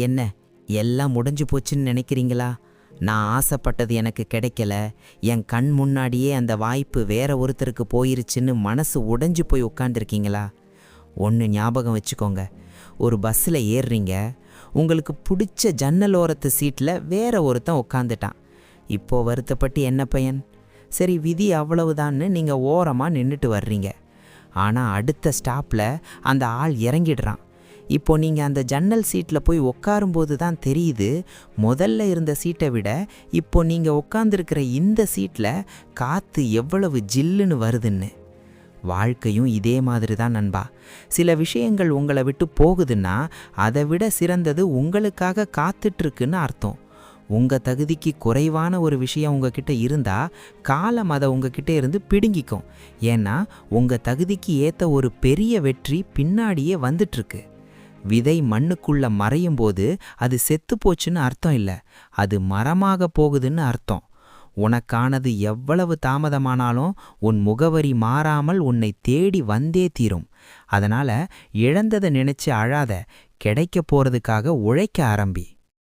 என்ன எல்லாம் முடிஞ்சு போச்சுன்னு நினைக்கிறீங்களா? நான் ஆசைப்பட்டது எனக்கு கிடைக்கல. என் கண் முன்னாடியே அந்த வாய்ப்பு வேற ஒருத்தருக்கு போயிருச்சுன்னு மனசு உடைஞ்சு போய் உட்காந்துருக்கீங்களா ஒன்று ஞாபகம் வச்சுக்கோங்க. ஒரு பஸ்ஸில் ஏறுறீங்க. உங்களுக்கு பிடிச்ச ஜன்னல் ஓரத்து சீட்டில் வேற ஒருத்தன் உட்காந்துட்டான் இப்போ வருத்தப்பட்டு என்ன பையன்? சரி விதி அவ்வளவுதான்னு நீங்கள் ஓரமாக நின்றுட்டு வர்றீங்க. ஆனால் அடுத்த ஸ்டாப்பில் அந்த ஆள் இறங்கிடுறான். இப்போ நீங்கள் அந்த ஜன்னல் சீட்டில் போய் உட்காரும்போது தான் தெரியுது முதல்ல இருந்த சீட்டை விட இப்போ நீங்கள் உட்காந்துருக்கிற இந்த சீட்டில் காற்று எவ்வளவு ஜில்லுன்னு வருதுன்னு. வாழ்க்கையும் இதே மாதிரி தான் நண்பா. சில விஷயங்கள் உங்களை விட்டு போகுதுன்னா அதை விட சிறந்தது உங்களுக்காக காத்துட்ருக்குன்னு அர்த்தம். உங்கள் தகுதிக்கு குறைவான ஒரு விஷயம் உங்ககிட்ட இருந்தால் காலம் அதை உங்ககிட்ட இருந்து பிடுங்கிக்கும். ஏன்னா உங்கள் தகுதிக்கு ஏற்ற ஒரு பெரிய வெற்றி பின்னாடியே வந்துட்டுருக்கு விதை மண்ணுக்குள்ள மறையும் போது அது செத்து போச்சுன்னு அர்த்தம் இல்லை. அது மரமாக போகுதுன்னு அர்த்தம். உனக்கானது எவ்வளவு தாமதமானாலும் உன் முகவரி மாறாமல் உன்னை தேடி வந்தே தீரும். அதனால இழந்ததை நினைச்சு அழாத கிடைக்க போறதுக்காக உழைக்க ஆரம்பி.